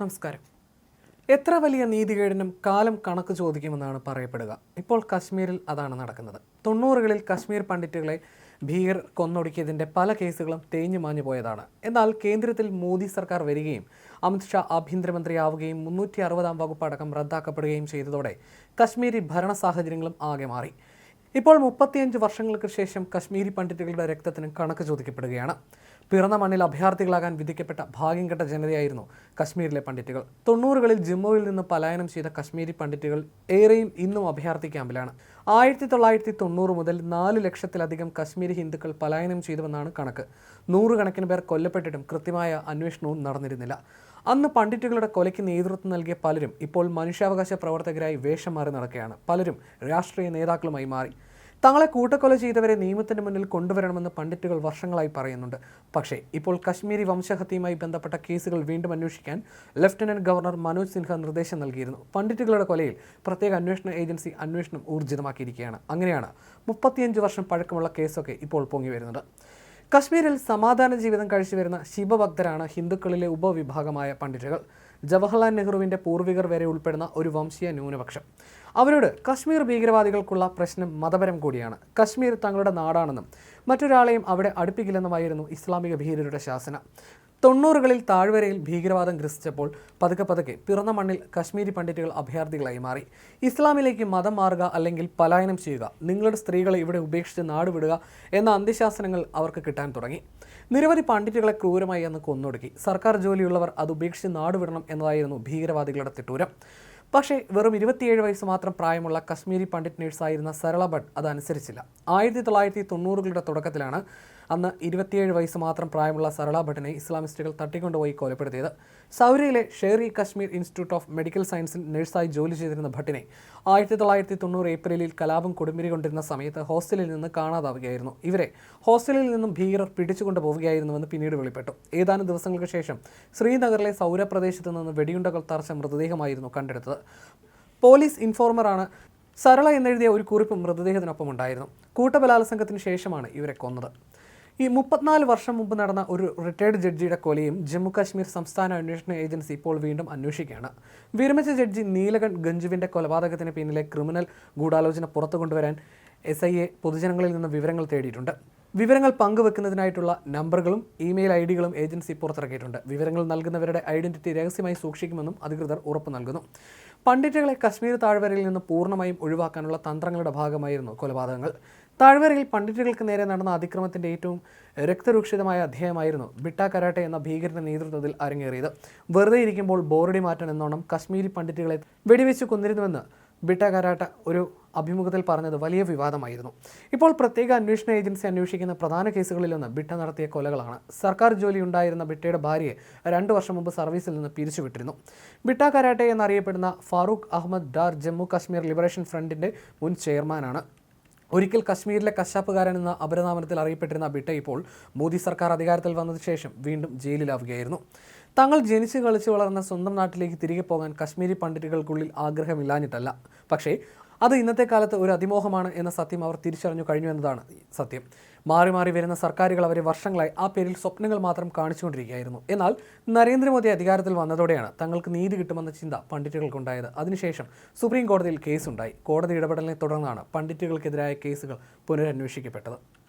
നമസ്കാരം. എത്ര വലിയ നീതികേടിനും കാലം കണക്ക് ചോദിക്കുമെന്നാണ് പറയപ്പെടുക. ഇപ്പോൾ കശ്മീരിൽ അതാണ് നടക്കുന്നത്. തൊണ്ണൂറുകളിൽ കശ്മീർ പണ്ഡിറ്റുകളെ ഭീകർ കൊന്നൊടുക്കിയതിന്റെ പല കേസുകളും തേഞ്ഞു മാഞ്ഞു പോയതാണ്. എന്നാൽ കേന്ദ്രത്തിൽ മോദി സർക്കാർ വരികയും അമിത്ഷാ ആഭ്യന്തരമന്ത്രിയാവുകയും മുന്നൂറ്റി അറുപതാം വകുപ്പ് അടക്കം റദ്ദാക്കപ്പെടുകയും ചെയ്തതോടെ കശ്മീരി ഭരണ സാഹചര്യങ്ങളും ആകെ മാറി. ഇപ്പോൾ മുപ്പത്തിയഞ്ച് വർഷങ്ങൾക്ക് ശേഷം കശ്മീരി പണ്ഡിറ്റുകളുടെ രക്തത്തിന് കണക്ക് ചോദിക്കപ്പെടുകയാണ്. പിറന്ന മണ്ണിൽ അഭയാർത്ഥികളാകാൻ വിധിക്കപ്പെട്ട ഭാഗ്യം കെട്ട ജനതയായിരുന്നു കശ്മീരിലെ പണ്ഡിറ്റുകൾ. തൊണ്ണൂറുകളിൽ ജമ്മുവിൽ നിന്ന് പലായനം ചെയ്ത കശ്മീരി പണ്ഡിറ്റുകൾ ഏറെയും ഇന്നും അഭയാർത്ഥി ക്യാമ്പിലാണ്. ആയിരത്തി തൊള്ളായിരത്തി തൊണ്ണൂറ് മുതൽ നാല് ലക്ഷത്തിലധികം കശ്മീരി ഹിന്ദുക്കൾ പലായനം ചെയ്തുവെന്നാണ് കണക്ക്. നൂറുകണക്കിന് പേർ കൊല്ലപ്പെട്ടിട്ടും കൃത്യമായ അന്വേഷണവും നടന്നിരുന്നില്ല. അന്ന് പണ്ഡിറ്റുകളുടെ കൊലയ്ക്ക് നേതൃത്വം നൽകിയ പലരും ഇപ്പോൾ മനുഷ്യാവകാശ പ്രവർത്തകരായി വേഷം മാറി നടക്കുകയാണ്. പലരും രാഷ്ട്രീയ നേതാക്കളുമായി മാറി. തങ്ങളെ കൂട്ടക്കൊല ചെയ്തവരെ നിയമത്തിന് മുന്നിൽ കൊണ്ടുവരണമെന്ന് പണ്ഡിറ്റുകൾ വർഷങ്ങളായി പറയുന്നുണ്ട്. പക്ഷേ ഇപ്പോൾ കശ്മീരി വംശഹത്യയുമായി ബന്ധപ്പെട്ട കേസുകൾ വീണ്ടും അന്വേഷിക്കാൻ ലഫ്റ്റനന്റ് ഗവർണർ മനോജ് സിൻഹ നിർദ്ദേശം നൽകിയിരുന്നു. പണ്ഡിറ്റുകളുടെ കൊലയിൽ പ്രത്യേക അന്വേഷണ ഏജൻസി അന്വേഷണം ഊർജിതമാക്കിയിരിക്കുകയാണ്. അങ്ങനെയാണ് മുപ്പത്തിയഞ്ച് വർഷം പഴക്കമുള്ള കേസൊക്കെ ഇപ്പോൾ പൊങ്ങി വരുന്നത് കശ്മീരിൽ സമാധാന ജീവിതം കഴിച്ചുവരുന്ന ശിവഭക്തരാണ് ഹിന്ദുക്കളിലെ ഉപവിഭാഗമായ പണ്ഡിറ്റുകൾ ജവഹർലാൽ നെഹ്റുവിന്റെ പൂർവികർ വരെ ഉൾപ്പെടുന്ന ഒരു വംശീയ ന്യൂനപക്ഷം. അവരോട് കശ്മീർ ഭീകരവാദികൾക്കുള്ള പ്രശ്നം മതപരം കൂടിയാണ്. കശ്മീർ തങ്ങളുടെ നാടാണെന്നും മറ്റൊരാളെയും അവിടെ അടുപ്പിക്കില്ലെന്നുമായിരുന്നു ഇസ്ലാമിക ഭീകരരുടെ ശാസന. തൊണ്ണൂറുകളിൽ താഴ്വരയിൽ ഭീകരവാദം ഗ്രസിച്ചപ്പോൾ പതുക്കെ പതുക്കെ പിറന്ന മണ്ണിൽ കശ്മീരി പണ്ഡിറ്റുകൾ അഭയാർത്ഥികളായി മാറി. ഇസ്ലാമിലേക്ക് മതം മാറുക അല്ലെങ്കിൽ പലായനം ചെയ്യുക നിങ്ങളുടെ സ്ത്രീകളെ ഇവിടെ ഉപേക്ഷിച്ച് നാടുവിടുക എന്ന അന്ത്യശാസനങ്ങൾ അവർക്ക് കിട്ടാൻ തുടങ്ങി. നിരവധി പണ്ഡിറ്റുകളെ ക്രൂരമായി അന്ന് കൊന്നൊടുക്കി. സർക്കാർ ജോലിയുള്ളവർ അത് ഉപേക്ഷിച്ച് നാടുവിടണം എന്നതായിരുന്നു ഭീകരവാദികളുടെ തിട്ടൂരം. പക്ഷേ വെറും ഇരുപത്തിയേഴ് വയസ്സ് മാത്രം പ്രായമുള്ള കശ്മീരി പണ്ഡിറ്റ് നേഴ്സായിരുന്ന സരള ഭട്ട് അതനുസരിച്ചില്ല. ആയിരത്തി തൊള്ളായിരത്തി തൊണ്ണൂറുകളുടെ തുടക്കത്തിലാണ് അന്ന് ഇരുപത്തിയേഴ് വയസ്സ് മാത്രം പ്രായമുള്ള സരള ഭട്ടിനെ ഇസ്ലാമിസ്റ്റുകൾ തട്ടിക്കൊണ്ടുപോയി കൊലപ്പെടുത്തിയത്. സൗരയിലെ Sheri Kashmir Institute of Medical സയൻസിൽ നഴ്സായി ജോലി ചെയ്തിരുന്ന ഭട്ടിനെ ആയിരത്തി തൊള്ളായിരത്തി തൊണ്ണൂറ് ഏപ്രിലിൽ കലാപം കൊടുമ്പിരി കൊണ്ടിരുന്ന സമയത്ത് ഹോസ്റ്റലിൽ നിന്ന് കാണാതാവുകയായിരുന്നു. ഇവരെ ഹോസ്റ്റലിൽ നിന്നും ഭീകരർ പിടിച്ചുകൊണ്ടു പോവുകയായിരുന്നുവെന്ന് പിന്നീട് വെളിപ്പെട്ടു. ഏതാനും ദിവസങ്ങൾക്ക് ശേഷം ശ്രീനഗറിലെ സൗരപ്രദേശത്ത് നിന്ന് വെടിയുണ്ടകൾ തറച്ച മൃതദേഹമായിരുന്നു കണ്ടെടുത്തത്. പോലീസ് ഇൻഫോർമറാണ് സരള എന്നെഴുതിയ ഒരു കുറിപ്പ് മൃതദേഹത്തിനൊപ്പം ഉണ്ടായിരുന്നു കൂട്ടബലാത്സംഗത്തിന് ശേഷമാണ് ഇവരെ കൊന്നത്. ഈ മുപ്പത്തിനാല് വർഷം മുമ്പ് നടന്ന ഒരു റിട്ടയർഡ് ജഡ്ജിയുടെ കൊലയും ജമ്മു കാശ്മീർ സംസ്ഥാന അന്വേഷണ ഏജൻസി ഇപ്പോൾ വീണ്ടും അന്വേഷിക്കുകയാണ്. വിരമിച്ച ജഡ്ജി നീലകണ്ഠ് ഗഞ്ജുവിന്റെ കൊലപാതകത്തിന് പിന്നിലെ ക്രിമിനൽ ഗൂഢാലോചന പുറത്തു കൊണ്ടുവരാൻ എസ് ഐ എ പൊതുജനങ്ങളിൽ നിന്ന് വിവരങ്ങൾ തേടിയിട്ടുണ്ട്. വിവരങ്ങൾ പങ്കുവെക്കുന്നതിനായിട്ടുള്ള നമ്പറുകളും ഇമെയിൽ ഐ ഡികളും ഏജൻസി പുറത്തിറക്കിയിട്ടുണ്ട്. വിവരങ്ങൾ നൽകുന്നവരുടെ ഐഡന്റിറ്റി രഹസ്യമായി സൂക്ഷിക്കുമെന്നും അധികൃതർ ഉറപ്പ് നൽകുന്നു. പണ്ഡിറ്റുകളെ കശ്മീർ താഴ്വരയിൽ നിന്ന് പൂർണമായും ഒഴിവാക്കാനുള്ള തന്ത്രങ്ങളുടെ ഭാഗമായിരുന്നു കൊലപാതകങ്ങൾ. താഴ്വരയിൽ പണ്ഡിറ്റുകൾക്ക് നേരെ നടന്ന അതിക്രമത്തിന്റെ ഏറ്റവും രക്തരൂക്ഷിതമായ അധ്യായമായിരുന്നു ബിട്ട കരാട്ടെ എന്ന ഭീകരന്റെ നേതൃത്വത്തിൽ അരങ്ങേറിയത്. വെറുതെ ഇരിക്കുമ്പോൾ ബോറടി മാറ്റാൻ എന്നോണം കശ്മീരി പണ്ഡിറ്റുകളെ വെടിവെച്ച് കൊന്നിരുന്നുവെന്ന് ബിട്ട കരാട്ട ഒരു അഭിമുഖത്തിൽ പറഞ്ഞത് വലിയ വിവാദമായിരുന്നു. ഇപ്പോൾ പ്രത്യേക അന്വേഷണ ഏജൻസി അന്വേഷിക്കുന്ന പ്രധാന കേസുകളിലൊന്ന് ബിട്ട നടത്തിയ കൊലകളാണ്. സർക്കാർ ജോലി ഉണ്ടായിരുന്ന ബിട്ടയുടെ ഭാര്യയെ രണ്ടു വർഷം മുമ്പ് സർവീസിൽ നിന്ന് പിരിച്ചുവിട്ടിരുന്നു ബിട്ട കരാട്ടെ എന്നറിയപ്പെടുന്ന ഫാറൂഖ് അഹമ്മദ് ഡാർ ജമ്മു കാശ്മീർ ലിബറേഷൻ ഫ്രണ്ടിന്റെ മുൻ ചെയർമാനാണ്. ഒരിക്കൽ കശ്മീരിലെ കശാപ്പുകാരൻ എന്ന അപരനാമനത്തിൽ അറിയപ്പെട്ടിരുന്ന ബിട്ട ഇപ്പോൾ മോദി സർക്കാർ അധികാരത്തിൽ വന്നതിന് ശേഷം വീണ്ടും ജയിലിലാവുകയായിരുന്നു. തങ്ങൾ ജനിച്ചു കളിച്ചു വളർന്ന സ്വന്തം നാട്ടിലേക്ക് തിരികെ പോകാൻ കശ്മീരി പണ്ഡിറ്റുകൾക്കുള്ളിൽ ആഗ്രഹമില്ലാഞ്ഞിട്ടല്ല. പക്ഷേ അത് ഇന്നത്തെ കാലത്ത് ഒരു അതിമോഹമാണ് എന്ന സത്യം അവർ തിരിച്ചറിഞ്ഞു കഴിഞ്ഞു എന്നതാണ് സത്യം. മാറി മാറി വരുന്ന സർക്കാരുകൾ അവരെ വർഷങ്ങളായി ആ പേരിൽ സ്വപ്നങ്ങൾ മാത്രം കാണിച്ചുകൊണ്ടിരിക്കുകയായിരുന്നു. എന്നാൽ നരേന്ദ്രമോദി അധികാരത്തിൽ വന്നതോടെയാണ് തങ്ങൾക്ക് നീതി കിട്ടുമെന്ന ചിന്ത പണ്ഡിറ്റുകൾക്കുണ്ടായത്. അതിനുശേഷം സുപ്രീം കോടതിയിൽ കേസുണ്ടായി. കോടതി ഇടപെടലിനെ തുടർന്നാണ് പണ്ഡിറ്റുകൾക്കെതിരായ കേസുകൾ പുനരന്വേഷിക്കപ്പെട്ടത്.